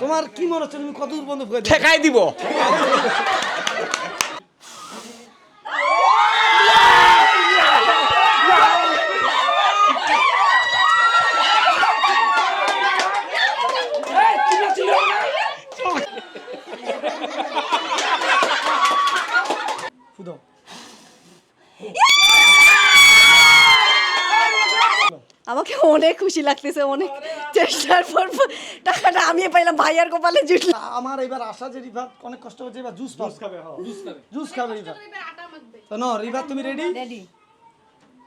তোমার কি মনে হচ্ছে তুমি কত দূর ঠেকাই দিব। আমাকে অনেক খুশি লাগতেছে অনেক চেষ্টার পর টাকাটা আমি পাইলাম ভাই ভাইয়ার কপালে জুটলো আমার এবার আশা যে রিভার অনেক কষ্ট হচ্ছে এবার জুস জুস খাবে জুস খাবে জুস খাবে রিভার। তো ন রিভার তুমি রেডি রেডি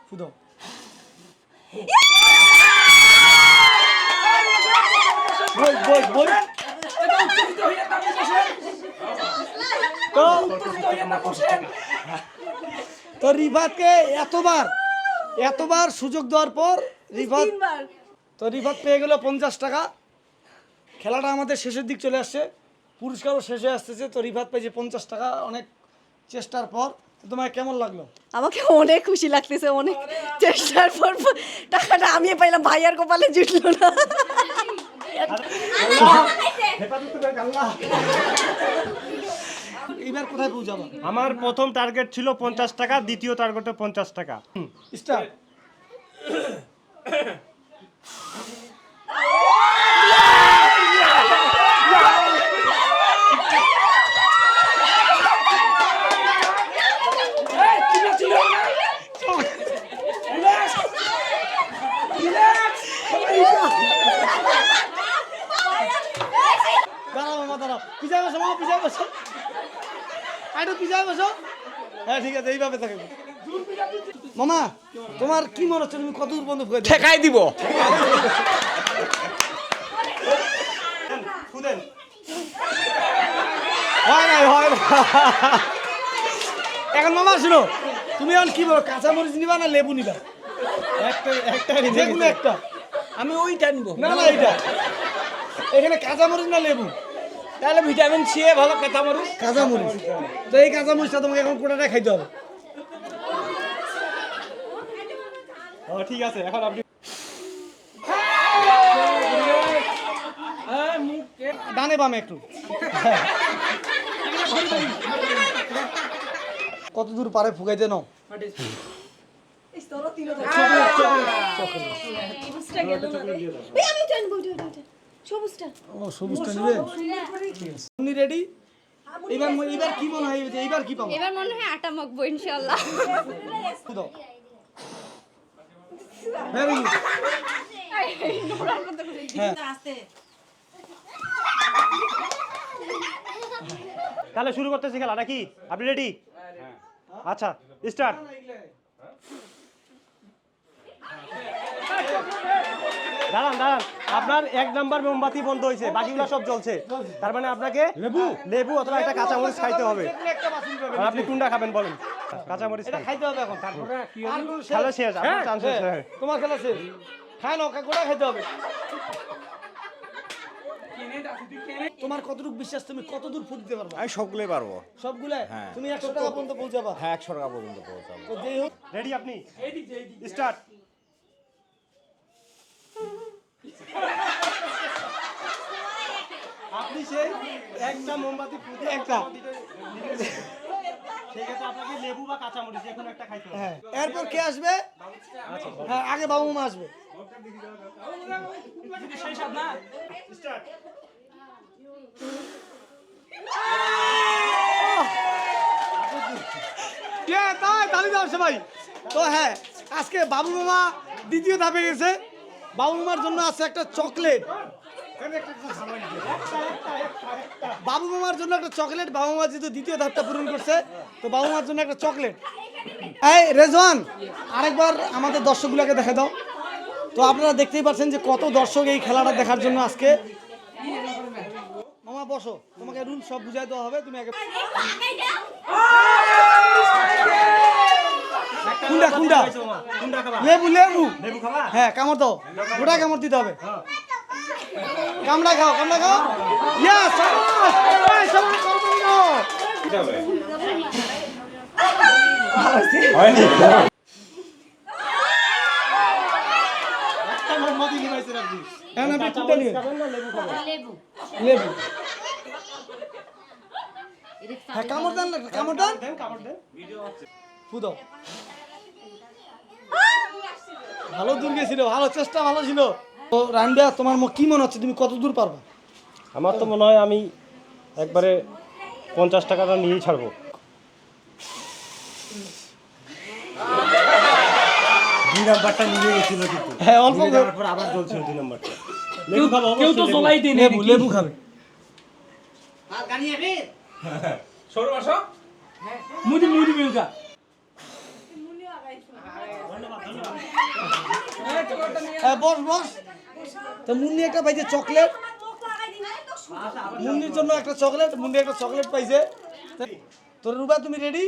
ফুদো। বই বই তো তো রিভাতকে এতবার এতবার সুযোগ দেওয়ার পর রিভাত তো রিভাত পেয়ে গেল পঞ্চাশ টাকা। খেলাটা আমাদের শেষের দিক চলে আসছে। পুরস্কারও শেষে আসতেছে। তো রিভাত পেয়েছে পঞ্চাশ টাকা অনেক চেষ্টার পর। তোমার কেমন লাগল? আমাকে অনেক খুশি লাগতেছে অনেক চেষ্টার পর টাকাটা আমি পাইলাম ভাইয়ার কপালে জুটলো না। এইবার কোথায় পৌঁছাবো? আমার প্রথম টার্গেট ছিল পঞ্চাশ টাকা দ্বিতীয় টার্গেটে পঞ্চাশ টাকা। দাঁড়াও পিছায় বসো মামা পিছায় বসো আইটু পিছায় বসো হ্যাঁ ঠিক আছে এইভাবে থাকে মামা তোমার কি মনে হচ্ছে তুমি কত দূর পর্যন্ত ফুয়ে ঠেকাই দিব। হয় নাই হয় না এখন মামা শুনো তুমি এখন কি বলো কাঁচা মরিচ নিবা না লেবু নিবা? একটা একটা যে কোনো একটা। আমি ওইটা নিব। না না এইটা। এখানে কাঁচা মরিচ না লেবু? তাহলে ভিটামিন সি এ ভালো কেতা মরিচ কাঁচা মরিচ তো এই কাঁচা মরিচটা তোমাকে এখন কোটাটা খাইতে হবে। ও ঠিক আছে এখন আপনি ডানে বামে একটু। কত দূর পারে ফুগাইতে নাও সবুজটা ও সবুজটা নিবে? তুমি রেডি এবার এবার কি মনে হয় যে এইবার কি পাবো? এবার মনে হয় আটা মাখবো ইনশাল্লাহ দাও। ভেরি গুড হ্যাঁ। তাহলে শুরু করতেছি খেলা নাকি? আপনি রেডি আচ্ছা স্টার্ট দাঁড়ান দাঁড়ান। আপনার এক নাম্বার মোমবাতি বন্ধ হয়েছে বাকিগুলো সব জ্বলছে। তার মানে আপনাকে লেবু? লেবু অথবা একটা কাঁচামরিচ খাইতে হবে। আপনি কোনটা খাবেন বলেন। কাঁচামরিচ খান। খাইতে হবে এখন তারপরে আর কোনো খেলা শেষ আপনার চান্স শেষ হ্যাঁ, হ্যাঁ। তোমার খেলা শেষ। খায় না গোটা খাইতে হবে। তোমার কতটুকু বিশ্বাস তুমি কতদূর ফুট দিতে পারবা? আমি সবগুলোই পারব। সবগুলাই? হ্যাঁ। তুমি একশো টাকা পর্যন্ত পৌঁছাবা? হ্যাঁ একশো টাকা পর্যন্ত পৌঁছাবো। তো যেই হোক রেডি আপনি? স্টার্ট আপনি সেই একটা মোমবাতি ফুটে একটা। হ্যাঁ এরপর কে আসবে? হ্যাঁ আগে বাবু মা আসবে কে? তাই তালি দাও সবাই। তো হ্যাঁ আজকে বাবু মামা দ্বিতীয় ধাপে গেছে। বাবু মামার জন্য আছে একটা চকলেট। বাবু মামার জন্য একটা চকলেট বাবু মা যেহেতু দ্বিতীয় ধাপটা পূরণ করছে তো বাবু মার জন্য একটা চকলেট। এই রেজওয়ান আরেকবার আমাদের দর্শকগুলোকে দেখা দাও। তো আপনারা দেখতেই পাচ্ছেন যে কত দর্শক এই খেলাটা দেখার জন্য আজকে। মামা বসো। তোমাকে রুল সব বুঝাই দেওয়া হবে। তুমি আগে কুন্ডা কুন্ডা। লেবু লেবু। লেবু খাবা? হ্যাঁ কামড় দাও। গোটা কামড় দিতে হবে। কামড়া খাও কামড়া খাও। ইয়া সাবাস! এই সাবাস লেবু হ্যাঁ কামড় দেন কামড় দেন। দেন কামড় দেন। ফুদাও ভালো দূর গেছিল ভালো চেষ্টা ভালো ছিল। তো রানবিয়া তোমার কি মনে হচ্ছে? তুমি কত দূর পারবে? আমার তো মনে হয় আমি একবারে পঞ্চাশ টাকাটা নিয়েই ছাড়বো। দুই নাম্বারটা নিয়ে গেছিল কিন্তু। হ্যাঁ অল্প নিয়ে আবার চলছিল দুই নাম্বারটা। লেবু খাব কেউ তো চলাই দেয় লেবু লেবু খাবে। সরু আসো। মুদি মুদি মিলকা হ্যাঁ বস বস। তো মুন্নি একটা পাইছে চকলেট মুন্নির জন্য একটা চকলেট মুন্নি একটা চকলেট পাইছে। তো রুবা তুমি রেডি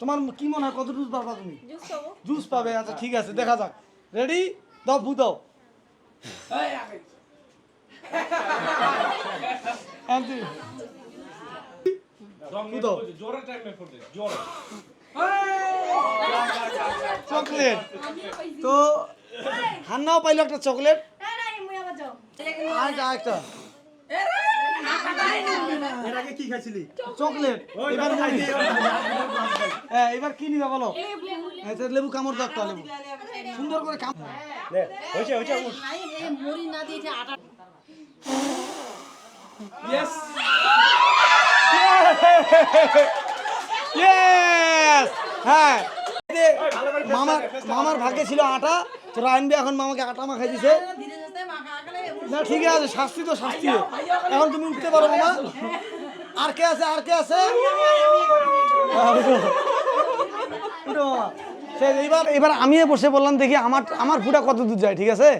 তোমার কি মনে হয় কত জুস পাবা তুমি? জুস পাবে। আচ্ছা ঠিক আছে দেখা যাক। রেডি দাও ভু দাও। আন্টি ভু দাও। চকলেট তো হান্নাও পাইলো একটা চকলেট কি খাইছিলি? চকলেট। এবার। হ্যাঁ এবার কি নিবা বলো? লেবু। কামড় দাও একটা লেবু। সুন্দর করে নে। ইয়েস ইয়েস হ্যাঁ। মামার মামার ভাগ্যে ছিল আটা। তো রায়নবি এখন মামাকে আটা মাখাই দিছে না ঠিক আছে শাস্তি তো শাস্তি। এখন তুমি উঠতে পারো না। আর কে আছে আর কে আছে? এবার এবার আমি বসে বললাম দেখি আমার আমার ফুটা কত দূর যায় ঠিক আছে?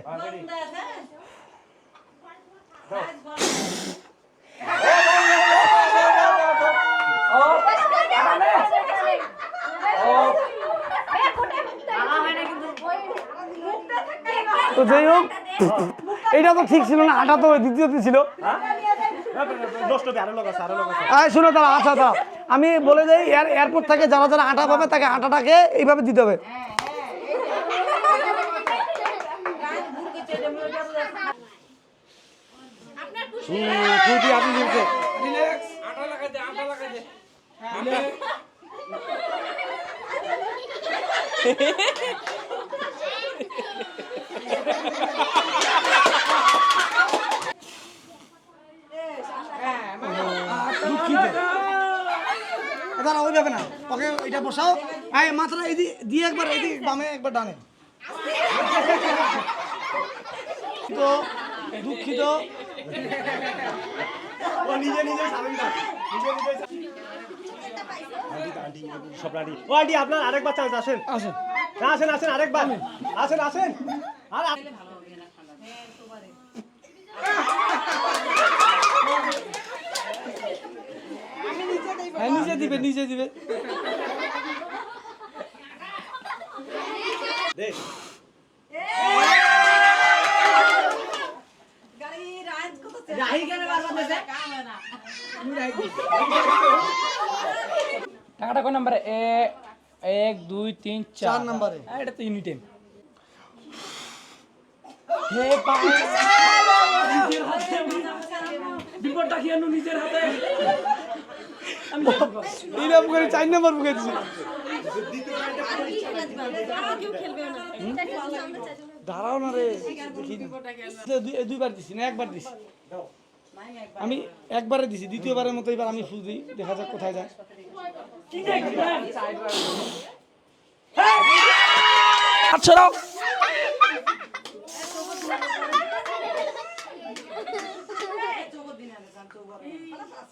তো যাই হোক। এটা তো ঠিক ছিল না, আটা তো দ্বিতীয়তে ছিল। আচ্ছা দাঁড়াও আমি বলে যাই এয়ার, এয়ারপোর্ট থেকে যারা যারা আটা পাবে, তাকে আটাটাকে এইভাবে দিতে হবে। দাঁড়া ওইভাবে না। ওকে এটা বসাও। আয় মাথাটা এই দিয়ে একবার এদিকে বামে একবার ডানে। তো দুঃখিত। ও নিজে নিজে সব আন্টি ও আন্টি আপনার আরেকবার চান্স আসেন। আসুন। আসেন আসেন আরেকবার। আসেন আসেন। আর আ- হ্যাঁ নিজে দিবে নিজে দিবে। টাকাটা কোন নাম্বারে? এ এক দুই তিন চার। নাম্বারে। এটা তো ইউনিটেন। বিপদটা নিজের হাতে? এইরকম করে চার নাম্বার বুকে দিছি দাঁড়াও না রে দুই- দুইবার দিছি না একবার দিছি। আমি একবারে দিছি দ্বিতীয়বারের মতো এবার আমি ফুল দিই দেখা যাক কোথায় যায়। আচ্ছা দাও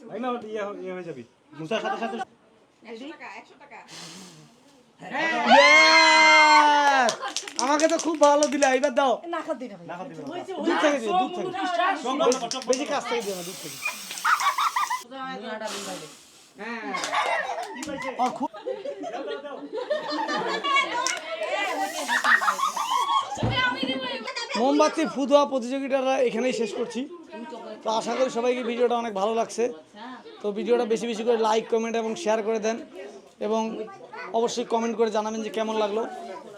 ভাই না ইয়ে ইয়ে হয়ে যাবি। মুসার সাথে সাথে Yes! আমাকে তো খুব ভালো দিলে এবার দাও। না খাতে দিবে দূর থেকে দিও দূর থেকে। বেশি- বেশি থেকে দিও না দূর থেকে। ও, খুব মোমবাতি ফু দেওয়া প্রতিযোগিতাটা এখানেই শেষ করছি। তো আশা করি সবাইকে ভিডিওটা অনেক ভালো লাগছে। তো ভিডিওটা বেশি বেশি করে লাইক কমেন্ট এবং শেয়ার করে দেন এবং অবশ্যই কমেন্ট করে জানাবেন যে কেমন লাগল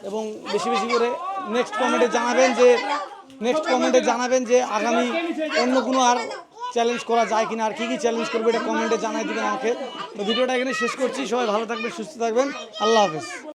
এবং বেশি বেশি করে নেক্সট কমেন্টে জানাবেন যে নেক্সট কমেন্টে জানাবেন যে আগামী অন্য কোনো আর চ্যালেঞ্জ করা যায় কিনা আর কী কী চ্যালেঞ্জ করবে এটা কমেন্টে জানাই দেবেন আমাকে। তো ভিডিওটা এখানে শেষ করছি। সবাই ভালো থাকবেন, সুস্থ থাকবেন। আল্লাহ হাফেজ।